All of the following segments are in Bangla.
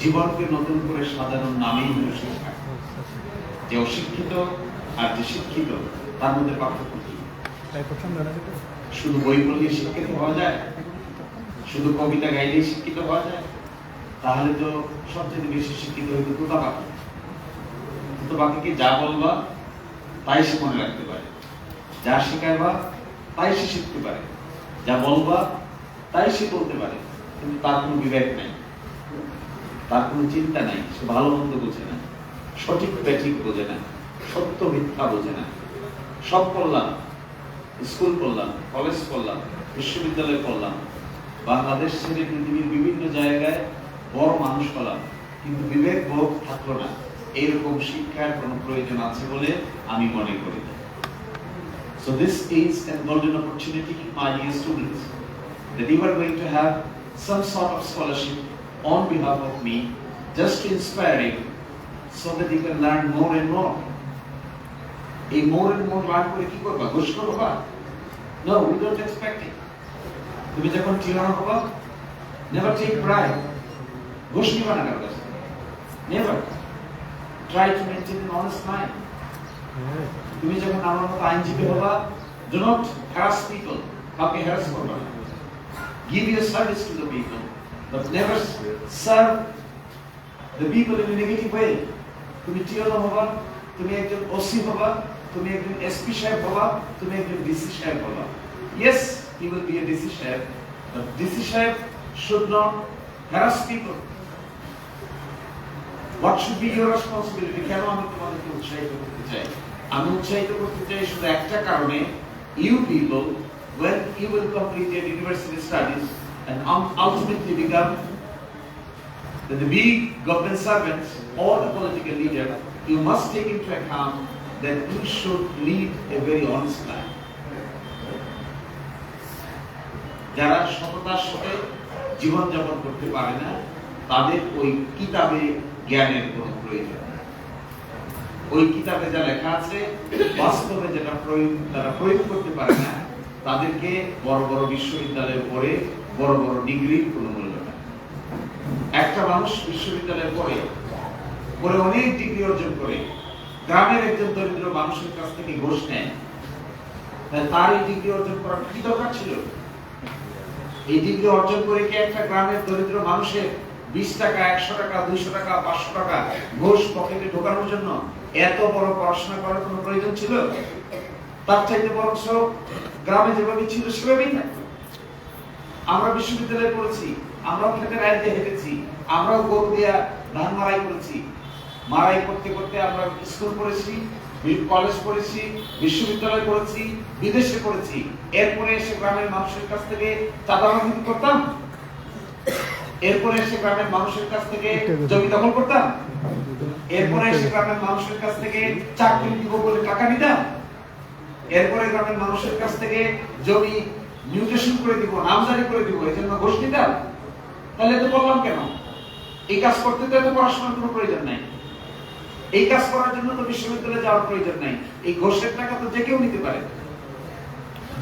জীবনকে নতুন করে সাজানোর নামেই হলো শিক্ষা। যে অশিক্ষিত আর যে শিক্ষিত তার মধ্যে পার্থক্য কি? শুধু বই পড়লে শিক্ষিত হওয়া যায়? শুধু কবিতা গাইলেই শিক্ষিত হওয়া যায়? তাহলে তো সবচেয়ে বেশি শিক্ষিত হইতো তোতা পাখি। তোতা পাখিকে যা বলবা তাই সে মনে রাখতে পারে। যা শেখাইবা তাই সে শিখতে পারে। যা বলবা তাই সে বলতে পারে। কিন্তু তার কোনো বিবেক নাই। তার কোনো চিন্তা নাই। সে ভালো মন্দ বোঝে না। সঠিক ব্যাঠিক বোঝে না। সত্য মিথ্যা বোঝে না। সব করলাম স্কুল করলাম কলেজ করলাম বিশ্ববিদ্যালয় করলাম বাংলাদেশ ছেড়ে পৃথিবীর বিভিন্ন জায়গায় বড় মানুষ হলাম কিন্তু বিবেক বোধ থাকল না। এইরকম শিক্ষার কোনো প্রয়োজন আছে বলে আমি মনে করি So this is a golden opportunity, my dear students, that you are going to have some sort of scholarship on behalf of me, just to inspire you, so that you can learn more and more. এই more and more learn করে কি করবা ঘুষ করবা No, we don't expect it. তুমি যখন টিউনার হবা never take pride. ঘুষ নিবা না কারও কাছে Never. Try to maintain an honest mind. তুমি যখন আমার মতো আইনজীবী হবা do not harass people কাউকে harass করবা না give your service to the people but never serve the people in a negative way তুমি টিওনো হবা তুমি একজন ওসি হবা তুমি একজন এসপি সাহেব হবা তুমি একজন ডিসি সাহেব হবা yes you will be a DC saheb but DC saheb should not harass people what should be your responsibility কেন আমি তোমাদেরকে উৎসাহিত করতে চাই আমি উৎসাহিত করতে চাই শুধু একটা কারণে you people when you will complete your university studies and um, ultimately become the, big government servants or the political leader you must take into account that you should lead a very honest life যারা সততার সাথে জীবনযাপন করতে পারে না তাদের ওই কিতাবে জ্ঞানের কোনো প্রয়োজন ওই কিতাবে যা লেখা আছে বাস্তবে যেটা প্রয়োগ তারা প্রয়োগ করতে পারে না তাদেরকে বড় বড় বিশ্ববিদ্যালয়ে পড়ে বড় বড় ডিগ্রির কোনো মূল্য নেই একটা মানুষ বিশ্ববিদ্যালয়ে পড়ে পরে অনেক ডিগ্রি অর্জন করে, গ্রামের একজন দরিদ্র মানুষের কাছ থেকে ঘোষ নেয়। তার এই ডিগ্রি অর্জন করার কি দরকার ছিল? এই ডিগ্রি অর্জন করে কি একটা গ্রামের দরিদ্র মানুষের বিশ টাকা, একশো টাকা, দুইশো টাকা, পাঁচশো টাকা ঘোষ পকেটে ঢোকানোর জন্য এত বড় পড়াশোনা করার কোনো প্রয়োজন ছিল? তার চাইতে বরঞ্চ গ্রামে যেভাবে ছিল, সেভাবেই থাকতো। আমরা বিশ্ববিদ্যালয়ে পড়েছি, আমরাও খেতে রায় দিয়ে হেঁটেছি, আমরাও গরু দিয়া ধান মারাই করেছি। মারাই করতে করতে আমরা স্কুল পড়েছি কলেজ পড়েছি, বিশ্ববিদ্যালয় পড়েছি, বিদেশে পড়েছি। এরপরে এসে গ্রামের মানুষের কাছ থেকে চাঁদা রাজনীতি করতাম। এরপরে এসে গ্রামের মানুষের কাছ থেকে জমি দখল করতাম। এরপরে এসে গ্রামের মানুষের কাছ থেকে চাকরি দিব বলে টাকা নিতাম। এরপরে গ্রামের মানুষের কাছ থেকে জমি মিউটেশন করে দিব নামজারি করে দিব, এই জন্য ঘোষ নিতাম তাহলে তো বললাম কেন? এই কাজ করতে তো এত পড়াশোনার কোনো প্রয়োজন নাই। এই কাজ করার জন্য তো বিশ্ববিদ্যালয়ে যাওয়ার প্রয়োজন নাই। এই ঘোষের টাকা তো যে কেউ নিতে পারে।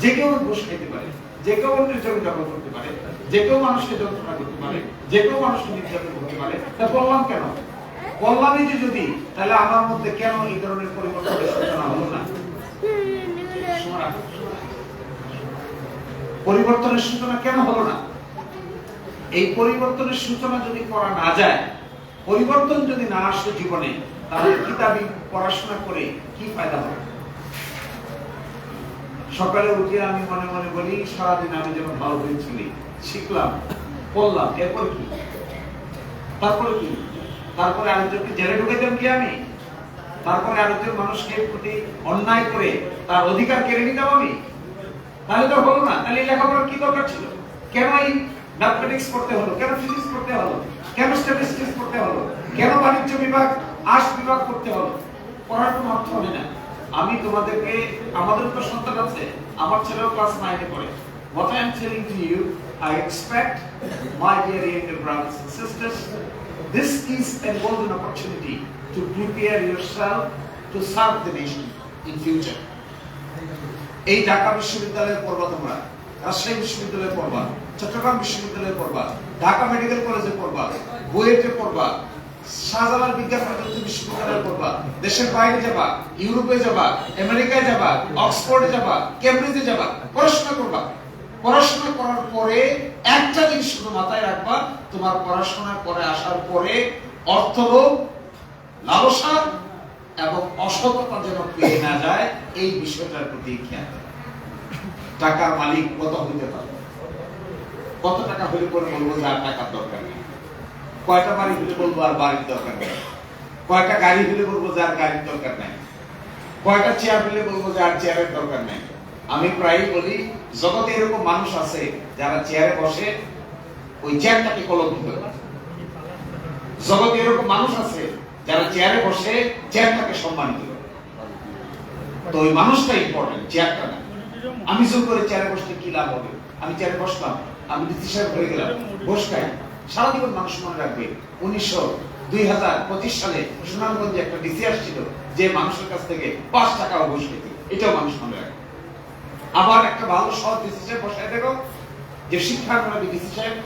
যে কেউ ঘুষ খেতে পারে, যে কেউ অন্যের জমি দখল করতে পারে, যে কেউ মানুষকে যন্ত্রণা করতে পারে, যে কেউ মানুষকে নির্যাতন করতে পারে, তা বললাম কেন? বললামই যে যদি, তাহলে আমার মধ্যে কেন এই ধরনের পরিবর্তনের সূচনা হলো না সময় রাখো, সময় রাখো। পরিবর্তনের সূচনা কেন হলো না? এই পরিবর্তনের সূচনা যদি করা না যায়, পরিবর্তন যদি না আসে জীবনে, তাহলে কিতাবি পড়াশোনা করে কি ফায়দা হবে? সকালে উঠে আমি মনে মনে বলি, সারাদিন আমি যেমন ভালো হয়েছিলি শিখলাম, পড়লাম, এরপর কি? তারপরে কি? তারপরে আমি আরেকজনকে জেলে ঢুকাইতাম কি আমি? তারপরে আরেকজন মানুষকে প্রতি অন্যায় করে তার অধিকার কেড়ে নিতাম আমি? তাহলে তো হলো না। তাহলে লেখাপড়ার কি দরকার ছিল? কেন এই ম্যাথমেটিক্স পড়তে হলো? কেন ফিজিক্স পড়তে হলো? কেন স্ট্যাটিস্টিক্স পড়তে হলো? কেন বাণিজ্য বিভাগ আর্টস বিভাগ পড়তে হলো? পড়ার কোনো অর্থ হবে না। আমি তোমাদেরকে আমাদের তো সন্তান আছে আমার ছেলেও ক্লাস নাইনে পড়ে। What I am telling to you, I expect, my dear younger brothers and sisters, this is a golden opportunity to prepare yourself to serve the nation in future. এই ঢাকা বিশ্ববিদ্যালয়ে পড়বা তোমরা, রাজশাহী বিশ্ববিদ্যালয়ে পড়বা, চট্টগ্রাম বিশ্ববিদ্যালয়ে পড়বা, ঢাকা মেডিকেল কলেজে পড়বা, বুয়েটে পড়বা, শাহজালাল বিজ্ঞান প্রযুক্তি বিশ্ববিদ্যালয়ে পড়বা, দেশের বাইরে যাবা, ইউরোপে যাবা, আমেরিকায় যাবা, অক্সফোর্ডে যাবা, কেমব্রিজে যাবা, পড়াশোনা করবা পড়াশোনা করার পরে একটা জিনিস শুধু মাথায় রাখবা, তোমার পড়াশোনা করে আসার পরে অর্থলোভ লালসা এবং অসততা যেন পেয়ে না যায়, এই বিষয়টার প্রতি খেয়াল। টাকার মালিক কত হইতে পারে? কত টাকা হইলে পরে বলব যে আর টাকার দরকার নেই। কয়টা বাড়ি হইলে বলব আর বাড়ির দরকার নেই। কয়টা গাড়ি হইলে বলব যে আর গাড়ির দরকার নেই। কয়টা চেয়ার হইলে বলব যে আর চেয়ারের দরকার নেই। আমি প্রায়ই বলি, জগতে এরকম মানুষ আছে যারা চেয়ারে বসে ওই চেয়ারটাকে কলঙ্কিত করে। জগতে এরকম মানুষ আছে যারা চেয়ারে বসে চেয়ারটাকে সম্মানিত করে। তো ওই মানুষটা ইম্পর্টেন্ট চেয়ারটা না। আমি জোর করে চেয়ারে বসলে কি লাভ হবে? আমি চেয়ারে বসলাম, আমি ডিসি সাহেব হয়ে গেলাম বসকাই সারা জীবন মানুষ মনে রাখবে, উনিশশো দুই হাজার পঁচিশ সালে সুনামগঞ্জে একটা ডিসি আসছিল যে মানুষের কাছ থেকে পাঁচ টাকা অবশ্যই এটাও মানুষ মনে রাখবে। আবার একটা ভালো সৎ ডিসি সাহেব বসায় দেখো যে শিক্ষা বিভাগে ডিসি সাহেব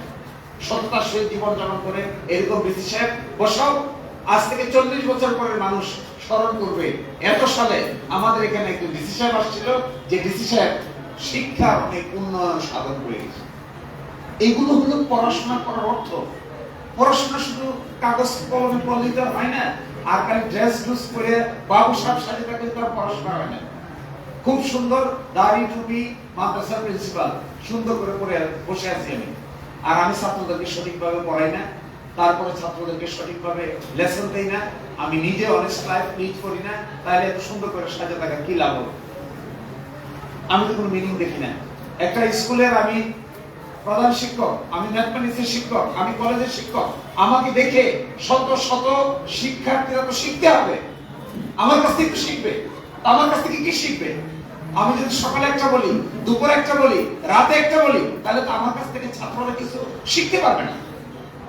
সততার সহিত জীবন যাপন করে এরকম ডিসি সাহেব বসাও। আজ থেকে চল্লিশ বছর পরে মানুষ স্মরণ করবে, এত সালে আমাদের এখানে একজন ডিসি সাহেব আসছিল, যে ডিসি সাহেব শিক্ষার অনেক উন্নয়ন সাধন করে গেছে। এগুলো হলো পড়াশোনা করার অর্থ। পড়াশোনা শুধু কাগজ, কলমে পড়লে তো হয় না। আর ড্রেস ড্রেস করে বাবু সাহেব সাজে থাকলে তো পড়াশোনা হয় না। খুব সুন্দর দাড়ি টুপি মাদ্রাসার প্রিন্সিপাল। সুন্দর করে পড়ে বসে আছি আমি। আর আমি ছাত্রদেরকে সঠিকভাবে পড়াই না। তারপরে ছাত্রদেরকে সঠিকভাবে লেসন দেই না। আমি নিজে অনেস্ট লাইফ লিড করি না। তাহলে এত সুন্দর করে সাজে থাকা কি লাভ আমি তো কোনো মিনিং দেখি না। একটা স্কুলের আমি প্রধান শিক্ষক, আমি ম্যাথমেটিক্সের শিক্ষক, আমি কলেজের শিক্ষক। আমাকে দেখে শত শত শিক্ষার্থীরা তো শিখতে হবে। আমার কাছ থেকে শিখবে। আমার কাছ থেকে কি শিখবে? আমি যদি সকালে একটা বলি, দুপুরে একটা বলি, রাতে একটা বলি, তাহলে তো আমার কাছ থেকে ছাত্ররা কিছু শিখতে পারবে না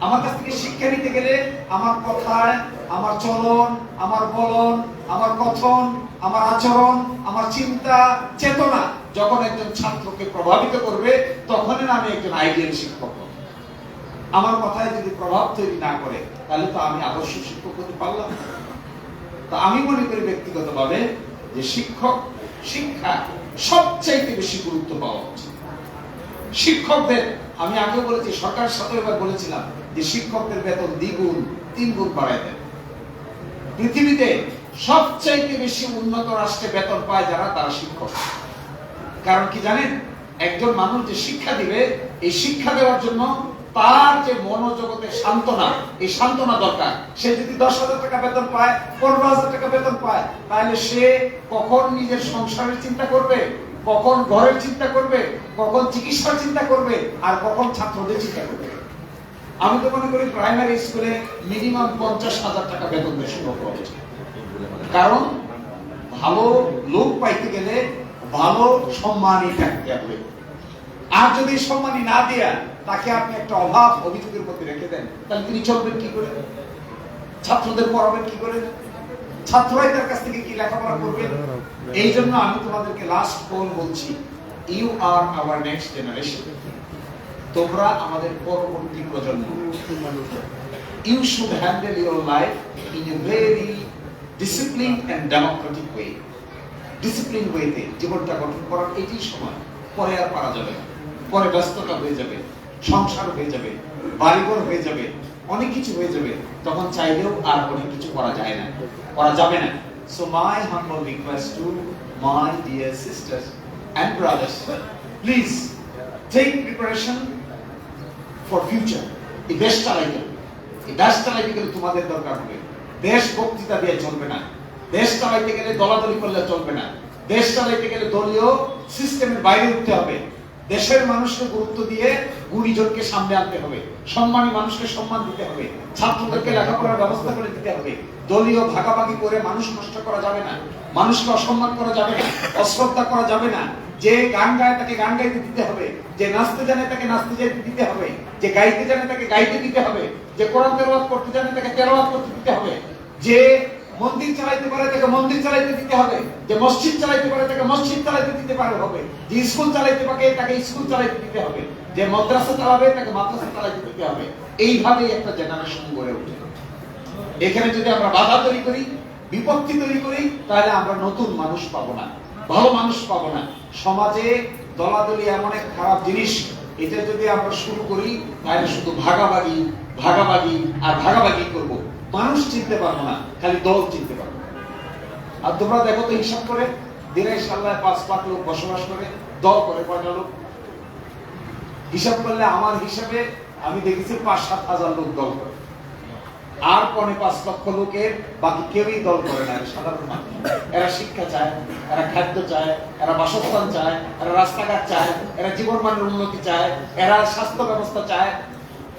আমার কাছ থেকে শিক্ষা নিতে গেলে আমার কথায়, আমার চলন, আমার বলন, আমার কথন, আমার আচরণ, আমার চিন্তা, চেতনা যখন একজন ছাত্রকে প্রভাবিত করবে, তখনই না আমি একজন আইডিয়াল শিক্ষক আমার কথায় যদি প্রভাব তৈরি না করে, তাহলে তো আমি আদর্শ শিক্ষক হতে পারলাম। তো আমি মনে করি ব্যক্তিগতভাবে যে শিক্ষক শিক্ষা সবচাইতে বেশি গুরুত্ব পাওয়া উচিত। শিক্ষকদের, আমি আগে বলেছি সরকারের সাথে এবার বলেছিলাম যে শিক্ষকদের বেতন দ্বিগুণ তিন গুণ বাড়ায় দেন। পৃথিবীতে সবচাইতে বেশি উন্নত রাষ্ট্রে বেতন পায় যারা, তারা শিক্ষক। কারণ কি জানেন? একজন মানুষ যে শিক্ষা দিবে, এই শিক্ষা দেওয়ার জন্য তার যে মনোজগতের সান্ত্বনা, এই সান্ত্বনা দরকার। সে যদি দশ হাজার টাকা বেতন পায়, পনেরো হাজার টাকা বেতন পায়, তাহলে সে কখন নিজের সংসারের চিন্তা করবে, কখন ঘরের চিন্তা করবে, কখন চিকিৎসার চিন্তা করবে, আর কখন ছাত্রদের চিন্তা করবে? আমি তো মনে করি প্রাইমারি স্কুলে মিনিমাম পঞ্চাশ হাজার টাকা বেতন দিয়ে শুরু করা কারণ ভালো লোক পাইতে গেলে ভালো সম্মানই থাকতে হবে। আর যদি সম্মানই না দিয়া তাকে আপনি একটা অভাব অভিযোগের মধ্যে রেখে দেন, তাহলে তিনি চলবেন কি করে? ছাত্রদের পড়াবেন কি করে? ছাত্ররাই তার কাছ থেকে কি লেখাপড়া করবে? এই জন্য আমি তোমাদেরকে লাস্ট কল বলছি you are our next generation তোমরা আমাদের পরবর্তী প্রজন্ম। You should handle your life in a very disciplined and democratic way. Discipline ওয়েতে জীবনটা গঠন করার এটাই সময়। পরে আর পারা যাবে না। পরে ব্যস্ততা হয়ে যাবে। সংসার হয়ে যাবে, বাড়িঘর হয়ে যাবে, অনেক কিছু হয়ে যাবে, তখন চাইলেও আর অনেক কিছু করা যায় না, করা যাবে না। So my humble request to my dear sisters and brothers please take preparation for future এই দেশ চালাইতে এই দেশ চালাইতে গেলে তোমাদের দরকার হবে। দেশ বক্তৃতা দিয়ে চলবে না। দেশ চালাইতে গেলে দলাদলি করলে চলবে না। দেশ চালাইতে গেলে দলীয় সিস্টেমের বাইরে উঠতে হবে। দেশের মানুষকে গুরুত্ব দিয়ে গুণীজনকে সামনে আনতে হবে। সম্মানী মানুষকে সম্মান দিতে হবে। ছাত্রদেরকে লেখাপড়ার ব্যবস্থা করে দিতে হবে। দলীয় ভাগাভাগি করে মানুষ নষ্ট করা যাবে না। মানুষকে অসম্মান করা যাবে না। অশ্রদ্ধা করা যাবে না। যে গান গায় তাকে গান গাইতে দিতে হবে। যে নাচতে জানে তাকে নাচতে যেতে দিতে হবে। যে গাইতে জানে তাকে গাইতে দিতে হবে। যে কোরআন তেলাওয়াত করতে জানে তাকে তেলাওয়াত করতে দিতে হবে। যে মন্দির চালাইতে পারে, তাকে মন্দির চালাইতে দিতে হবে। যে মসজিদ চালাইতে পারে, তাকে মসজিদ চালাইতে দিতে পারে হবে। যে স্কুল চালাইতে পারে, তাকে স্কুল চালাইতে দিতে হবে। যে মাদ্রাসা চালাবে, তাকে মাদ্রাসা চালাতে দিতে হবে। এইভাবেই একটা জেনারেশন গড়ে ওঠে। এখানে যদি আমরা বাধা তৈরি করি, বিপত্তি তৈরি করি, তাহলে আমরা নতুন মানুষ পাবো না, ভালো মানুষ পাবো না। সমাজে দলাদলি এমন এক খারাপ জিনিস, এটা যদি আমরা শুরু করি, তাহলে শুধু ভাগাভাগি ভাগাভাগি আর ভাগাভাগি করব। মানুষ চিনতে পারব না, খালি দল চিনতে পারব। আর তোমরা দেখো তো হিসাব করে, দিনের সাল্লায় পাঁচ লাখ লোক বসবাস করে, দল করে কয়টা লোক? হিসাব করলে আমার হিসাবে আমি দেখেছি পাঁচ সাত হাজার লোক দল করে। আর পনে পাঁচ লক্ষ লোকের বাকি কেউই দল করে না সাধারণ মানুষ। এরা শিক্ষা চায়, এরা খাদ্য চায়, এরা বাসস্থান চায়, এরা রাস্তাঘাট চায়, এরা জীবন মানের উন্নতি চায়, এরা স্বাস্থ্য ব্যবস্থা চায়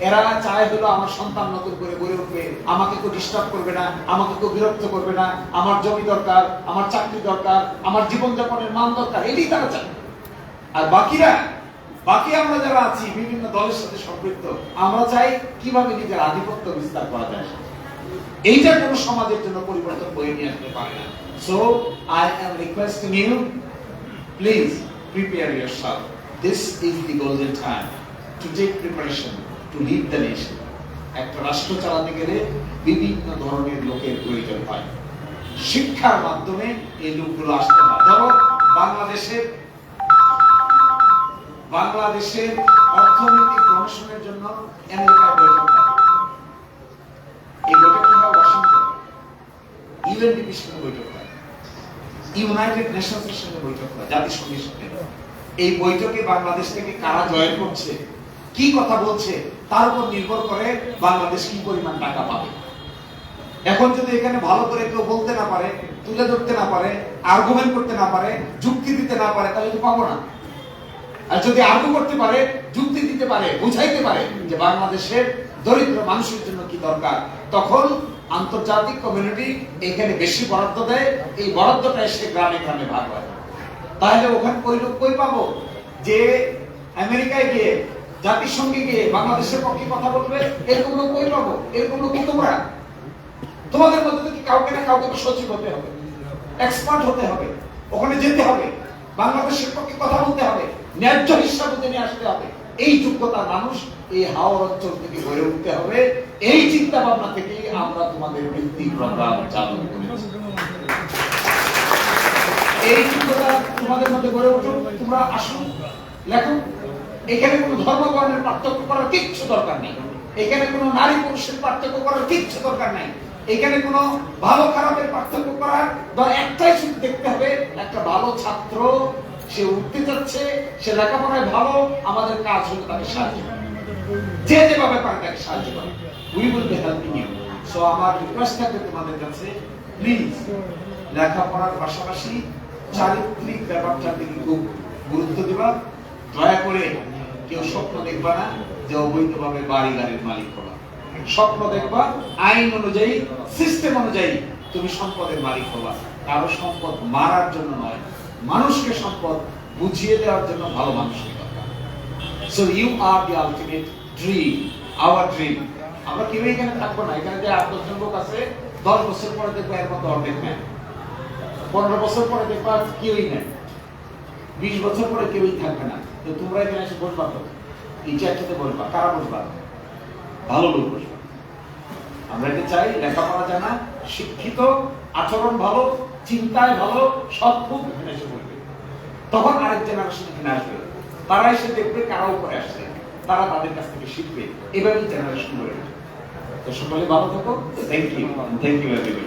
এরা চায় হলো আমার সন্তান নতুন করে গড়ে উঠবে। আমাকে কেউ ডিস্টার্ব করবে না, আমাকে কেউ বিরক্ত করবে না। আমার জমি দরকার, আমার চাকরি দরকার, আমার জীবনযাপনের মান দরকার, এটাই তারা চায়। আর বাকিরা, বাকি আমরা যারা আছি, বিভিন্ন দলের সাথে সম্পৃক্ত, আমরা চাই কীভাবে নিজের আধিপত্য বিস্তার করা যায়। এইটা কোন সমাজের জন্য পরিবর্তন বয়ে নিয়ে আসতে পারে না। So I am requesting you please prepare yourself. This is the golden time to take preparation. To lead the nation একটা রাষ্ট্র চালাতে গেলে বিভিন্ন ধরনের লোকের প্রয়োজন হয়। শিক্ষার মাধ্যমে এই লোকগুলো আসতে হয় ধরো বাংলাদেশের বাংলাদেশের অর্থনৈতিক গবেষণার জন্য আমেরিকার বৈঠক। এই বৈঠকটি হয় ওয়াশিংটন। ইউএনডিপির সঙ্গে বৈঠক হয়। ইউনাইটেড নেশনসের সঙ্গে বৈঠক হয়, জাতিসংঘের সঙ্গে। এই বৈঠকে বাংলাদেশ থেকে কারা জয়েন করছে, কি কথা বলছে তার উপর নির্ভর করে বাংলাদেশ কি পরিমাণ টাকা পাবে। এখন যদি এখানে ভালো করে কেউ বলতে না পারে, তুলে ধরতে না পারে আর্গুমেন্ট করতে না পারে, যুক্তি দিতে না পারে, তাহলে তো পাবো না। আর যদি আর্গু করতে পারে, যুক্তি দিতে পারে, বুঝাইতে পারে যে বাংলাদেশের দরিদ্র মানুষের জন্য কি দরকার, তখন আন্তর্জাতিক কমিউনিটি এখানে বেশি বরাদ্দ দেয়, এই বরাদ্দটা এসে গ্রামে গ্রামে ভাগ হয়। তাহলে ওখানে কই লোক কই পাবো? যে আমেরিকায় গিয়ে জাতিসংঘে গিয়ে বাংলাদেশের পক্ষে কথা বলবে, এরকম লোক কই পাবো? এরকম লোক তোমরা? তোমাদের মধ্যে থেকে কাউকে না কাউকে সচিব হতে হবে এক্সপার্ট হতে হবে, ওখানে যেতে হবে, বাংলাদেশের পক্ষে কথা বলতে হবে, ন্যায্য হিসাবে নিয়ে আসতে হবে। এই যোগ্যতা মানুষ এই হাওড় অঞ্চল থেকে গড়ে উঠতে হবে। এই চিন্তা ভাবনা থেকে আমরা তোমাদের বৃত্তি প্রোগ্রাম চালু করেছি। এই যোগ্যতা তোমাদের মধ্যে গড়ে উঠুক, তোমরা আসুন, লেখো। এখানে কোনো ধর্ম বর্ণের পার্থক্য করার কিচ্ছু দরকার নেই। এখানে কোনো নারী পুরুষের পার্থক্য করার কিচ্ছু দরকার নেই। এখানে কোনো ভালো খারাপের পার্থক্য করার দর একটাই শুধু দেখতে হবে, একটা ভালো ছাত্র, সে উঠতে যাচ্ছে, সে লেখাপড়ায় ভালো, আমাদের কাজ হলো তাকে সাহায্য। যে যেভাবে পারে তাকে সাহায্য করে। We will be helping you so আমার রিকোয়েস্ট থাকবে তোমাদের কাছে প্লিজ লেখাপড়ার পাশাপাশি চারিত্রিক ব্যাপারটার দিকে খুব গুরুত্ব দিবা। দয়া করে কেউ স্বপ্ন দেখবা না যে অবৈধভাবে বাড়ি গাড়ির মালিক হবা। স্বপ্ন দেখবা, আইন অনুযায়ী সিস্টেম অনুযায়ী তুমি সম্পদের মালিক হবা। কারও সম্পদ মারার জন্য নয়, মানুষকে সম্পদ বুঝিয়ে দেওয়ার জন্য ভালো মানুষকে so you are the ultimate dream our dream আমরা কেউ এখানে থাকব না। এখানে যে আট আছে, দশ বছর পরে দেখব এর মধ্যে অর্ধেক নেয় পনেরো বছর পরে দেখব আর কেউই নেই। বিশ বছর পরে কেউই থাকবে না। তো তোমরা এখানে এসে বসবা তো। এই চারটাতে বসবা, কারা বসবা? ভালো লোক বসবা। আমরা এটা চাই, লেখাপড়া জানা, শিক্ষিত, আচরণ ভালো, চিন্তায় ভালো সব খুব এখানে এসে বলবে তখন আরেক জেনারেশন এখানে আসবে। তারা এসে দেখবে কারা উপরে আসছে। তারা তাদের কাছ থেকে শিখবে। এভাবেই জেনারেশন গড়ে তো সকলে ভালো থাকো। Thank you thank you everybody